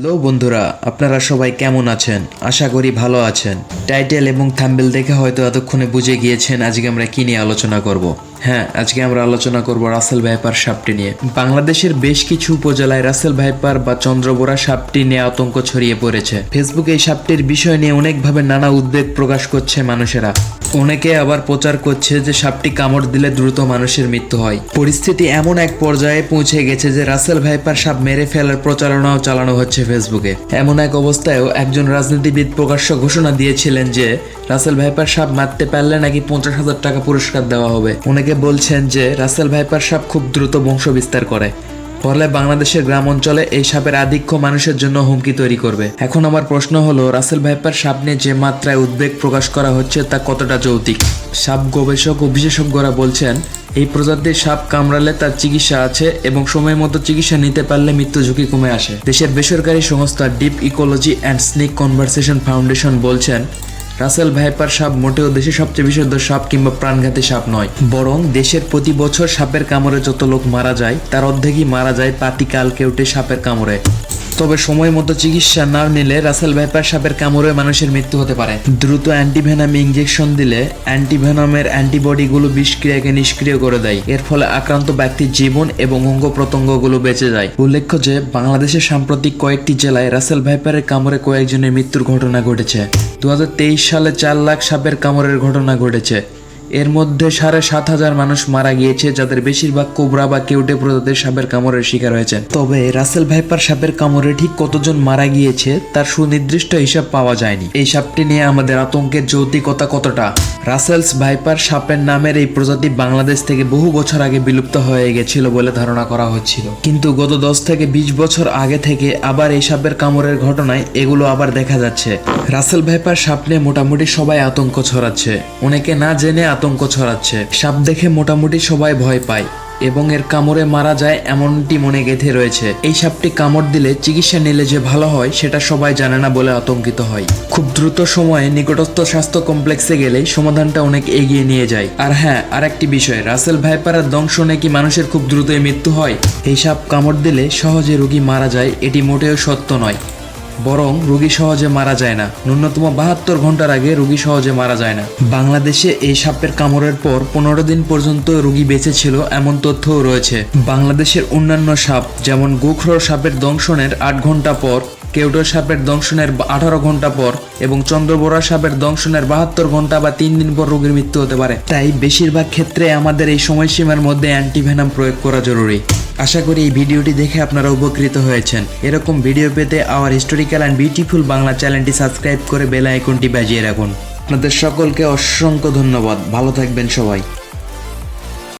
Hello বন্ধুরা, আপনারা সবাই কেমন আছেন? আশা করি ভালো আছেন। টাইটেল এবং থাম্বেল দেখে হয়তো এতক্ষণে বুঝে গিয়েছেন আজকে আমরা কি নিয়ে আলোচনা করব। হ্যাঁ আজকে আমরা আলোচনা করব রাসেল ভাইপার সাপটি নিয়ে। বাংলাদেশের বেশ কিছু উপজেলায় রাসেল ভাইপার বা চন্দ্রবোরা সাপটি নিয়ে আতঙ্ক ছড়িয়ে পড়েছে। ফেসবুকে এই সাপটির বিষয় নিয়ে অনেকভাবে নানা উদ্বেগ প্রকাশ করছে মানুষেরা। অনেকে আবার প্রচার করছে যে সাপটি কামড় দিলে দ্রুত মানুষের মৃত্যু হয়। পরিস্থিতি এমন এক পর্যায়ে পৌঁছে গেছে যে রাসেল ভাইপার সাপ মেরে ফেলার প্রচারণাও চালানো হচ্ছে ফেসবুকে। এমন এক অবস্থায়ও একজন রাজনীতিবিদ প্রকাশ্য ঘোষণা দিয়েছিলেন যে রাসেল ভাইপার সাপ মারতে পারলে নাকি পঞ্চাশ হাজার টাকা পুরস্কার দেওয়া হবে। অনেকে বলছেন যে রাসেল ভাইপার সাপ খুব দ্রুত বংশ বিস্তার করে। ফলে বাংলাদেশের গ্রাম অঞ্চলে এই সাপের আধিক্য মানুষের জন্য হুমকি তৈরি করবে। এখন আমার প্রশ্ন হলো, রাসেল ভাইপার সাপ নিয়ে যে মাত্রায় উদ্বেগ প্রকাশ করা হচ্ছে, তা কতটা যৌতিক সাপ গবেষক ও বিশেষজ্ঞরা বলছেন, এই প্রজাতির সাপ কামড়ালে তার চিকিৎসা আছে এবং সময় মতো চিকিৎসা নিতে পারলে মৃত্যু ঝুঁকি কমে আসে। দেশের বেসরকারি সংস্থা deep ecology and snake conversation foundation বলছেন রাসেল ভাইপার সাপ মোটেও দেশে সবচেয়ে বিশুদ্ধ সাপ কিংবা প্রাণঘাতী সাপ নয়। বরং দেশের প্রতি বছর সাপের কামড়ে যত লোক মারা যায়, তার অর্ধেকই মারা যায় পাতিকাল কেউটে সাপের কামড়ে। তবে সময় মতো চিকিৎসা না নিলে রাসেল ভাইপার সাপের কামড়ে মানুষের মৃত্যু হতে পারে। দ্রুত অ্যান্টিভেনাম ইঞ্জেকশন দিলে অ্যান্টিভেনামের অ্যান্টিবডিগুলো বিষক্রিয়াকে নিষ্ক্রিয় করে দেয়। এর ফলে আক্রান্ত ব্যক্তির জীবন এবং অঙ্গ প্রত্যঙ্গগুলো বেঁচে যায়। উল্লেখ্য যে, বাংলাদেশের সাম্প্রতিক কয়েকটি জেলায় রাসেল ভাইপারের কামড়ে কয়েকজনের মৃত্যুর ঘটনা ঘটেছে। দু হাজার তেইশ সালে চার লাখ সাপের কামড়ের ঘটনা ঘটেছে। এর মধ্যে সাড়ে সাত হাজার মানুষ মারা গিয়েছে, যাদের বেশিরভাগ কোবরা বা কেউটে প্রজাতির সাপের কামড়ের শিকার হয়েছেন তবে রাসেল ভাইপার সাপের কামড়ে ঠিক কতজন মারা গিয়েছে, তার সুনির্দিষ্ট হিসাব পাওয়া যায়নি। এই সাপটি নিয়ে আমাদের আতঙ্কের যৌতিকতা কতটা? রাসেলস ভাইপার সাপের নামের এই প্রজাতি বাংলাদেশ থেকে বহু বছর আগে বিলুপ্ত হয়ে গেছিল বলে ধারণা করা হচ্ছিল। কিন্তু গত দশ থেকে বিশ বছর আগে থেকে আবার এই সাপের কামড়ের ঘটনায় এগুলো আবার দেখা যাচ্ছে। রাসেল ভাইপার সাপ নিয়ে মোটামুটি সবাই আতঙ্ক ছড়াচ্ছে। অনেকে না জেনে আতঙ্ক ছড়াচ্ছে। সাপ দেখে মোটামুটি সবাই ভয় পায় এবং এর কামড়ে মারা যায় এমনটি মনে গেঁথে রয়েছে। এই সাপটি কামড় দিলে চিকিৎসা নিলে যে ভালো হয় সেটা সবাই জানে না বলে আতঙ্কিত হয়। খুব দ্রুত সময়ে নিকটস্থ স্বাস্থ্য কমপ্লেক্সে গেলেই সমাধানটা অনেক এগিয়ে নিয়ে যায়। আর হ্যাঁ আরেকটি বিষয়, রাসেল ভাইপারের দংশনে কি মানুষের খুব দ্রুতই মৃত্যু হয়? এই সাপ কামড় দিলে সহজে রোগী মারা যায়, এটি মোটেও সত্য নয়। বরং রোগী সহজে মারা যায় না। ন্যূনতম বাহাত্তর ঘণ্টার আগে রোগী সহজে মারা যায় না। বাংলাদেশে এই সাপের কামড়ের পর পনেরো দিন পর্যন্ত রোগী বেঁচে ছিল এমন তথ্যও রয়েছে। বাংলাদেশের অন্যান্য সাপ, যেমন গোখরো সাপের দংশনের আট ঘণ্টা পর কেউটো সাপের দংশনের আঠারো ঘণ্টা পর এবং চন্দ্রবোরা সাপের দংশনের বাহাত্তর ঘণ্টা বা তিন দিন পর রোগীর মৃত্যু হতে পারে। তাই বেশিরভাগ ক্ষেত্রে আমাদের এই সময়সীমার মধ্যে অ্যান্টিভেনাম প্রয়োগ করা জরুরি। আশা করি এই ভিডিওটি দেখে আপনারা উপকৃত হয়েছেন। এরকম ভিডিও পেতে our historical and beautiful Bangla চ্যানেলটি সাবস্ক্রাইব করে বেল আইকনটি বাজিয়ে রাখুন। আপনাদের সকলকে অসংখ্য ধন্যবাদ। ভালো থাকবেন সবাই।